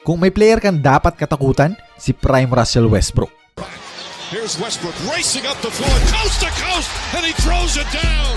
Kung may player kang dapat katakutan, si Prime Russell Westbrook. Here's Westbrook racing up the floor, coast to coast, and he throws it down.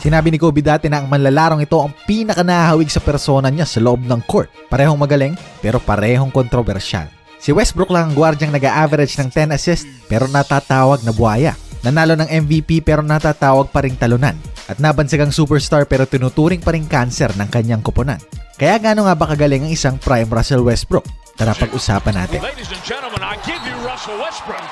Sinabi ni Kobe dati na ang manlalarong ito ang pinakanahawig sa persona niya sa loob ng court. Parehong magaling, pero parehong kontrobersyal. Si Westbrook lang ang gwardyang nag-average ng 10 assists pero natatawag na buhaya. Nanalo ng MVP pero natatawag pa ring talunan. At nabansagang superstar pero tinuturing pa ring cancer ng kanyang koponan. Kaya gaano nga ba kagaling ang isang prime Russell Westbrook? Tara pag-usapan natin.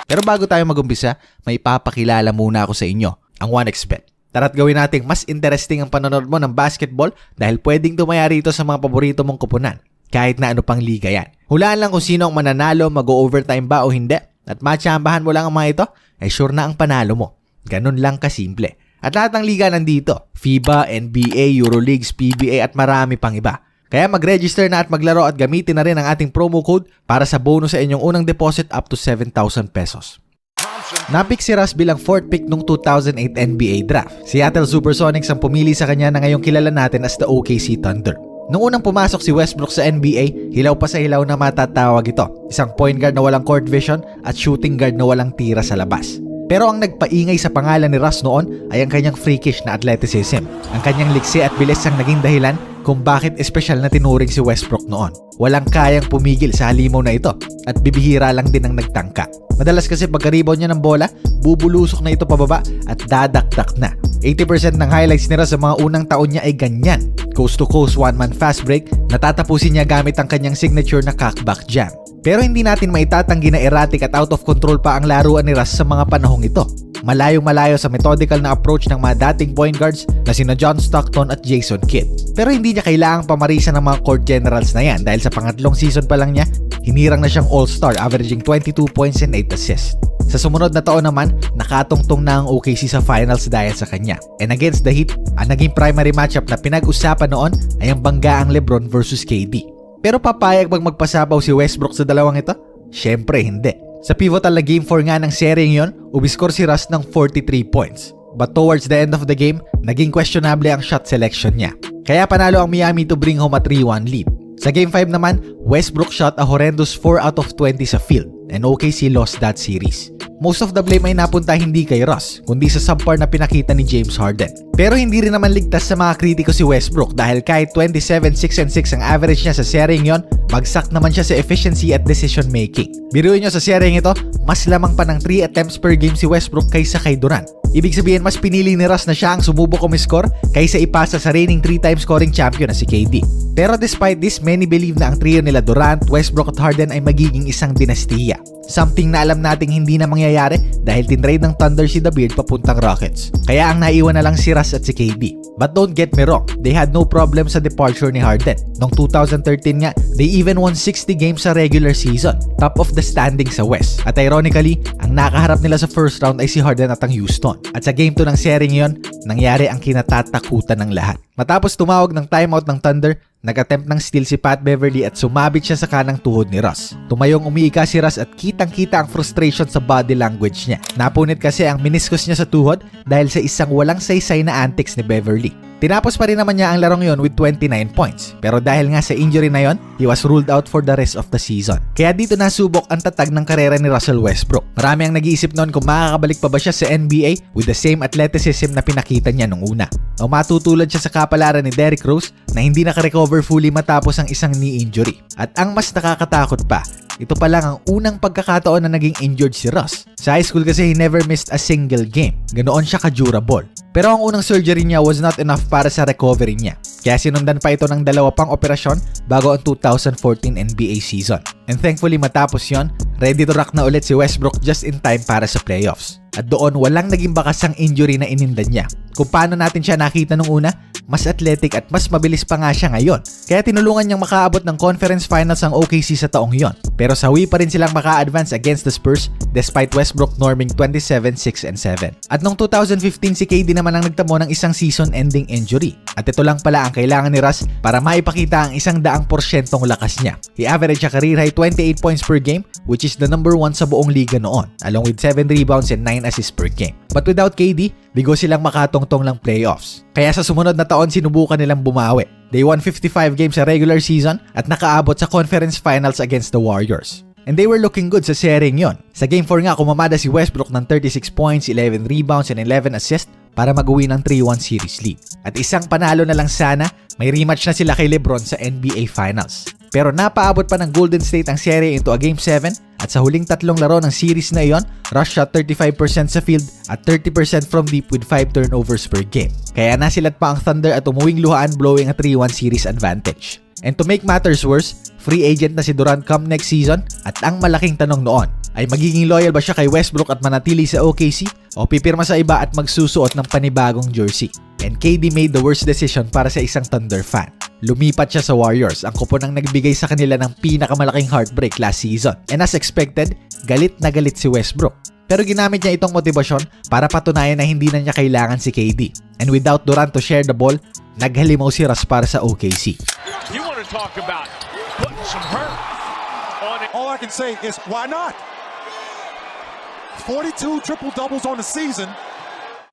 Pero bago tayo magumpisa, may papakilala muna ako sa inyo, ang 1xBet. Tara't gawin nating mas interesting ang panonood mo ng basketball dahil pwedeng tumaya rito sa mga paborito mong kupunan. Kahit na ano pang liga yan. Hulaan lang kung sino ang mananalo, mag-overtime ba o hindi. At matsambahan mo lang ang mga ito, ay sure na ang panalo mo. Ganun lang kasimple. At lahat ng liga nandito. FIBA, NBA, Euroleagues, PBA at marami pang iba. Kaya mag-register na at maglaro at gamitin na rin ang ating promo code para sa bonus sa inyong unang deposit up to 7,000 pesos. Napik si Russ bilang fourth pick nung 2008 NBA draft. Seattle Supersonics ang pumili sa kanya na ngayong kilala natin as the OKC Thunder. Nung unang pumasok si Westbrook sa NBA, hilaw pa sa hilaw na matatawag ito. Isang point guard na walang court vision at shooting guard na walang tira sa labas. Pero ang nagpaingay sa pangalan ni Russ noon ay ang kanyang freakish na athleticism. Ang kanyang liksi at bilis ang naging dahilan kung bakit espesyal na tinuring si Westbrook noon. Walang kayang pumigil sa halimaw na ito at bibihira lang din ang nagtangka. Madalas kasi pagka-rebound niya ng bola, bubulusok na ito pababa at dadakdak na. 80% ng highlights ni Russ sa mga unang taon niya ay ganyan. Coast to coast one-man fast break, natatapusin niya gamit ang kanyang signature na cockback jam. Pero hindi natin maitatanggi na erratic at out of control pa ang laruan ni Russ sa mga panahong ito. Malayong malayo sa methodical na approach ng mga dating point guards na sina John Stockton at Jason Kidd. Pero hindi niya kailangang pamarisan ng mga court generals na yan dahil sa pangatlong season pa lang niya, hinirang na siyang all-star averaging 22 points and 8 assists. Sa sumunod na taon naman, nakatungtong na ang OKC sa finals dahil sa kanya. And against the Heat, ang naging primary matchup na pinag-usapan noon ay ang banggaang LeBron versus KD. Pero papayag bang magpasabaw si Westbrook sa dalawang ito? Syempre hindi. Sa pivotal na Game 4 nga ng seryeng yon, umiskor si Russ ng 43 points. But towards the end of the game, naging questionable ang shot selection niya. Kaya panalo ang Miami to bring home a 3-1 lead. Sa Game 5 naman, Westbrook shot a horrendous 4 out of 20 sa field and OKC lost that series. Most of the blame ay napunta hindi kay Russ, kundi sa subpar na pinakita ni James Harden. Pero hindi rin naman ligtas sa mga kritiko si Westbrook dahil kahit 27, 6 and 6 ang average niya sa seryeng yon, bagsak naman siya sa efficiency at decision making. Biruin niyo sa seryeng ito, mas lamang pa ng 3 attempts per game si Westbrook kaysa kay Durant. Ibig sabihin mas pinili ni Russ na siya ang sumubok umiscore kaysa ipasa sa reigning 3-time scoring champion na si KD. Pero despite this, many believe na ang trio nila Durant, Westbrook at Harden ay magiging isang dinastiya. Something na alam nating hindi na mangyayari dahil tinrade ng Thunder si The Beard papuntang Rockets. Kaya ang naiwan na lang si Russ at si KD. But don't get me wrong, they had no problem sa departure ni Harden. Noong 2013 nga, they even won 60 games sa regular season, top of the standing sa West. At ironically, ang nakaharap nila sa first round ay si Harden at ang Houston. At sa game 2 ng seryeng yon, nangyari ang kinatatakutan ng lahat. Matapos tumawag ng timeout ng Thunder, nag-attempt ng steal si Pat Beverly at sumabit siya sa kanang tuhod ni Russ. Tumayong umiika si Russ at kitang-kita ang frustration sa body language niya. Napunit kasi ang meniscus niya sa tuhod dahil sa isang walang saysay na antics ni Beverly. Tinapos pa rin naman niya ang larong yon with 29 points. Pero dahil nga sa injury na yon, he was ruled out for the rest of the season. Kaya dito nasubok ang tatag ng karera ni Russell Westbrook. Marami ang nag-iisip noon kung makakabalik pa ba siya sa NBA with the same athleticism na pinakita niya nung una. O matutulad siya sa kapalaran ni Derrick Rose na hindi nakarecover fully matapos ang isang knee injury. At ang mas nakakatakot pa, ito pa lang ang unang pagkakataon na naging injured si Russ. Sa high school kasi he never missed a single game. Ganoon siya ka-durable. Pero ang unang surgery niya was not enough para sa recovery niya. Kaya sinundan pa ito ng dalawa pang operasyon bago ang 2014 NBA season. And thankfully matapos yon, ready to rock na ulit si Westbrook just in time para sa playoffs. At doon walang naging bakas ang injury na inindan niya. Kung paano natin siya nakita nung una, mas athletic at mas mabilis pa nga siya ngayon. Kaya tinulungan niyang makaabot ng conference finals ang OKC sa taong yon. Pero sawi pa rin silang maka-advance against the Spurs despite Westbrook norming 27, 6, and 7. At noong 2015 si KD naman ang nagtamo ng isang season-ending injury. At ito lang pala ang kailangan ni Russ para maipakita ang isang daang porsyentong lakas niya. He averaged a career high 28 points per game which is the number 1 sa buong liga noon along with 7 rebounds and 9 assists per game. But without KD, bigo silang makatongtong ng playoffs. Kaya sa sumunod na taon sinubukan nilang bumawi. They won 55 games sa regular season at nakaabot sa conference finals against the Warriors. And they were looking good sa seryeng yon. Sa Game 4 nga, kumamada si Westbrook ng 36 points, 11 rebounds, and 11 assists para mag-uwi ng 3-1 series lead. At isang panalo na lang sana, may rematch na sila kay Lebron sa NBA Finals. Pero napaabot pa ng Golden State ang serye into a Game 7 at sa huling tatlong laro ng series na iyon, Rush shot 35% sa field at 30% from deep with 5 turnovers per game. Kaya nasilat pa ang Thunder at umuwing luhaan blowing a 3-1 series advantage. And to make matters worse, free agent na si Durant come next season at ang malaking tanong noon ay magiging loyal ba siya kay Westbrook at manatili sa OKC o pipirma sa iba at magsusuot ng panibagong jersey. And KD made the worst decision para sa isang Thunder fan. Lumipat siya sa Warriors, ang kupon ang nagbigay sa kanila ng pinakamalaking heartbreak last season. And as expected, galit na galit si Westbrook. Pero ginamit niya itong motibasyon para patunayan na hindi na niya kailangan si KD. And without Durant to share the ball, naghalimaw si Russ para sa OKC. You want to talk about putting some hurt on it. All I can say is, why not? 42 triple doubles on the season.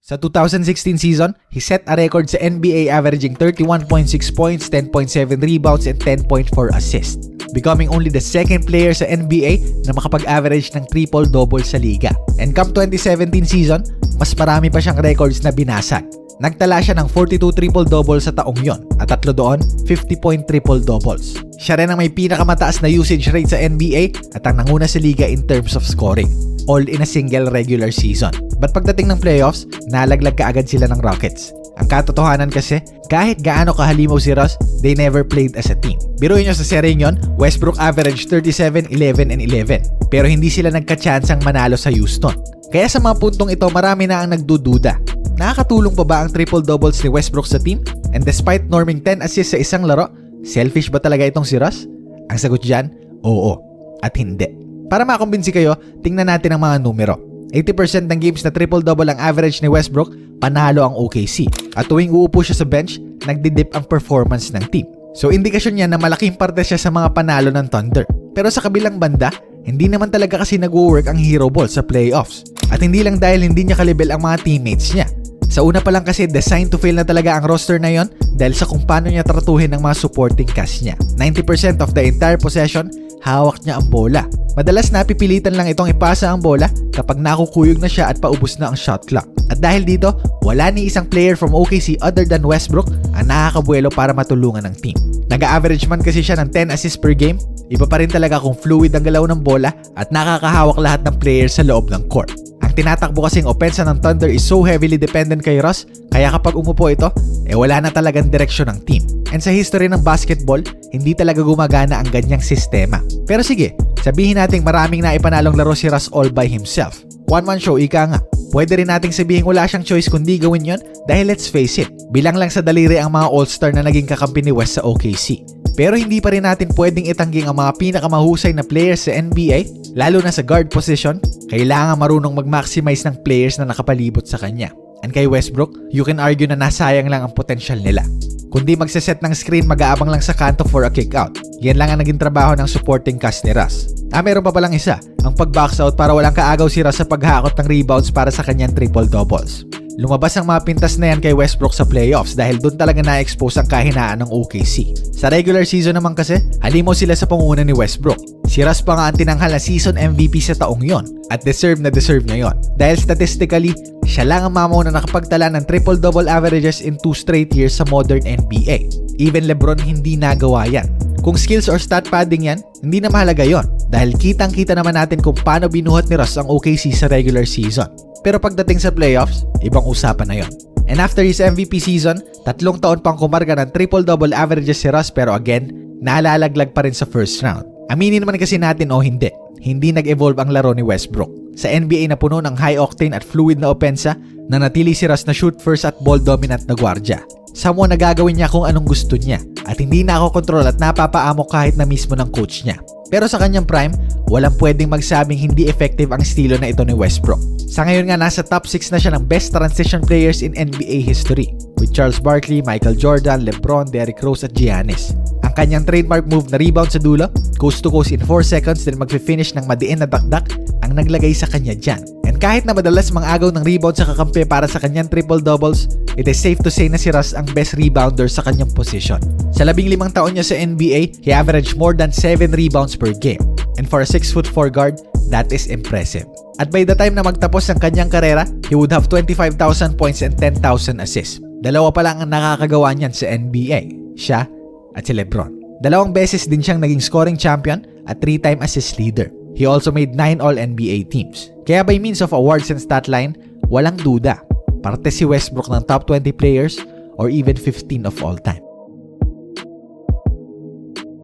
Sa 2016 season, he set a record sa NBA averaging 31.6 points, 10.7 rebounds, and 10.4 assists. Becoming only the second player sa NBA na makapag-average ng triple-double sa liga. And come 2017 season, mas marami pa siyang records na binasag. Nagtala siya ng 42 triple-double sa taong yon at tatlo doon, 50 point triple-doubles. Siya rin ang may pinakamataas na usage rate sa NBA at ang nanguna sa liga in terms of scoring all in a single regular season. But pagdating ng playoffs, nalaglag kaagad sila ng Rockets. Ang katotohanan kasi, kahit gaano kahalimaw si Russ, they never played as a team. Biruin nyo sa seryeng yon, Westbrook averaged 37, 11, and 11. Pero hindi sila nagka-chansang manalo sa Houston. Kaya sa mga puntong ito, marami na ang nagdududa. Nakakatulong pa ba ang triple doubles ni Westbrook sa team? And despite norming 10 assists sa isang laro, selfish ba talaga itong si Russ? Ang sagot dyan, oo. At hindi. Para makumbinsi kayo, tingnan natin ang mga numero. 80% ng games na triple-double ang average ni Westbrook, panalo ang OKC. At tuwing uupo siya sa bench, nagdidip ang performance ng team. So indikasyon niya na malaking parte siya sa mga panalo ng Thunder. Pero sa kabilang banda, hindi naman talaga kasi nag-work ang hero ball sa playoffs. At hindi lang dahil hindi niya kalibel ang mga teammates niya. Sa una pa lang kasi designed to fail na talaga ang roster na yon dahil sa kung paano niya tratuhin ang mga supporting cast niya. 90% of the entire possession, hawak niya ang bola. Madalas napipilitan lang itong ipasa ang bola kapag nakukuyog na siya at paubos na ang shot clock. At dahil dito, wala ni isang player from OKC other than Westbrook ang nakakabuelo para matulungan ng team. Nag-average man kasi siya ng 10 assists per game, iba pa rin talaga kung fluid ang galaw ng bola at nakakahawak lahat ng players sa loob ng court. Ang tinatakbo kasing opensa ng Thunder is so heavily dependent kay Russ, kaya kapag umupo ito, eh wala na talagang direksyon ng team. And sa history ng basketball, hindi talaga gumagana ang ganyang sistema. Pero sige, sabihin nating maraming na ipanalong laro si Russ all by himself. One-man show, ika nga. Pwede rin nating sabihin wala siyang choice kundi gawin yon dahil let's face it, bilang lang sa daliri ang mga all-star na naging kakampi ni West sa OKC. Pero hindi pa rin natin pwedeng itangging ang mga pinakamahusay na players sa NBA, lalo na sa guard position, kailangan marunong mag-maximize ng players na nakapalibot sa kanya. And kay Westbrook, you can argue na nasayang lang ang potential nila. Kundi magsaset ng screen, mag-aabang lang sa kanto for a kick out. Yan lang ang naging trabaho ng supporting cast ni Russ. Ah, meron pa palang isa, ang pag-box out para walang kaagaw si Russ sa paghakot ng rebounds para sa kanyang triple-doubles. Lumabas ang mga pintas na yan kay Westbrook sa playoffs dahil doon talaga na-expose ang kahinaan ng OKC. Sa regular season naman kasi, halimaw sila sa panguna ni Westbrook. Si Russ pa nga ang tinanghal na season MVP sa taong yon at deserve na deserve niya yon. Dahil statistically, siya lang ang mamaw na nakapagtala ng triple-double averages in two straight years sa modern NBA. Even Lebron hindi nagawa yan. Kung skills or stat padding yan, hindi na mahalaga yon dahil kitang-kita naman natin kung paano binuhat ni Russ ang OKC sa regular season. Pero pagdating sa playoffs, ibang usapan na yon. And after his MVP season, tatlong taon pang kumarga ng triple-double averages si Russ pero again, nalalaglag pa rin sa first round. Aminin naman kasi natin o hindi, hindi nag-evolve ang laro ni Westbrook. Sa NBA na puno ng high-octane at fluid na opensa, nanatili si Russ na shoot first at ball dominant na gwardya. Someone na gagawin niya kung anong gusto niya at hindi na ako kontrol at napapaamok kahit na mismo ng coach niya. Pero sa kanyang prime, walang pwedeng magsabing hindi effective ang estilo na ito ni Westbrook. Sa ngayon nga nasa top 6 na siya ng best transition players in NBA history with Charles Barkley, Michael Jordan, LeBron, Derrick Rose at Giannis. Ang kanyang trademark move na rebound sa dulo, coast to coast in 4 seconds then magfi-finish ng madiin na dakdak ang naglagay sa kanya dyan. And kahit na madalas mang-agaw ng rebound sa kakampi para sa kanyang triple-doubles, it is safe to say na si Russ ang best rebounder sa kanyang position. Sa labing limang taon niya sa NBA, he averaged more than 7 rebounds per game. And for a 6'4 guard, that is impressive. At by the time na magtapos ang kanyang karera, he would have 25,000 points and 10,000 assists. Dalawa pa lang ang nakakagawa niyan sa NBA, siya at si Lebron. Dalawang beses din siyang naging scoring champion at 3-time assist leader. He also made 9 All-NBA teams. Kaya by means of awards and stat line, walang duda. Parte si Westbrook ng top 20 players or even 15 of all time.